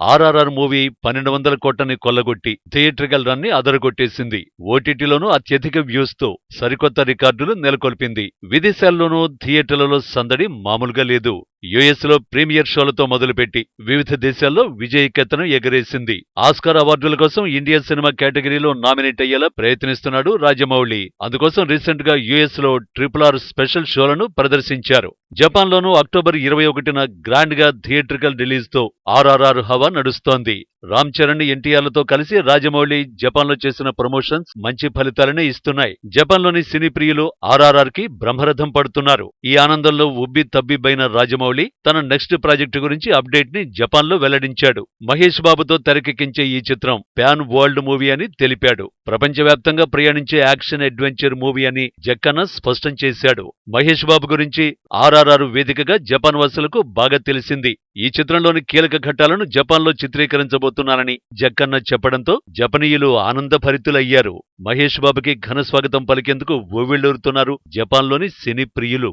RRR movie పన్నెండు వందల కోట్లని కొల్లగొట్టి థియేట్రికల్ రన్ని అదరగొట్టేసింది ఓటీటీలోనూ అత్యధిక వ్యూస్తో సరికొత్త రికార్డులు నెలకొల్పింది. విదేశాల్లోనూ థియేటర్లలో సందడి మామూలుగా లేదు. యుఎస్లో ప్రీమియర్ షోలతో మొదలుపెట్టి వివిధ దేశాల్లో విజయకెత్తను ఎగరేసింది. ఆస్కార్ అవార్డుల కోసం ఇండియన్ సినిమా కేటగిరీలో నామినేట్ అయ్యేలా ప్రయత్నిస్తున్నాడు రాజమౌళి. అందుకోసం రీసెంట్గా యుఎస్లో ట్రిపుల్ ఆర్ స్పెషల్ షోలను ప్రదర్శించారు. జపాన్ లోనూ అక్టోబర్ ఇరవై ఒకటిన గ్రాండ్గా థియేట్రికల్ రిలీజ్తో ఆర్ఆర్ఆర్ హవా నడుస్తోంది. రామ్ చరణ్ ఎన్టీఆర్లతో కలిసి రాజమౌళి జపాన్లో చేసిన ప్రమోషన్స్ మంచి ఫలితాలనే ఇస్తున్నాయి. జపాన్లోని సినీ ప్రియులు ఆర్ఆర్ఆర్కి బ్రహ్మరథం పడుతున్నారు. ఈ ఆనందంలో ఉబ్బి తబ్బిబ్బైన రాజమౌళి తన నెక్స్ట్ ప్రాజెక్టు గురించి అప్డేట్ని జపాన్లో వెల్లడించాడు. మహేష్ బాబుతో తెరకెక్కించే ఈ చిత్రం ప్యాన్ వరల్డ్ మూవీ అని తెలిపాడు. ప్రపంచవ్యాప్తంగా ప్రయాణించే యాక్షన్ అడ్వెంచర్ మూవీ అని జక్కన్న స్పష్టం చేశాడు. మహేష్ బాబు గురించి ఆర్ఆర్ఆర్ వేదికగా జపాన్ వాసులకు బాగా తెలిసింది. ఈ చిత్రంలోని కీలక ఘట్టాలను జపాన్లో చిత్రీకరించబోతున్నానని జక్కన్న చెప్పడంతో జపనీయులు ఆనందభరితులయ్యారు మహేష్ బాబుకి ఘన స్వాగతం పలికేందుకు ఓవిళ్ళూరుతున్నారు జపాన్లోని సినీ ప్రియులు.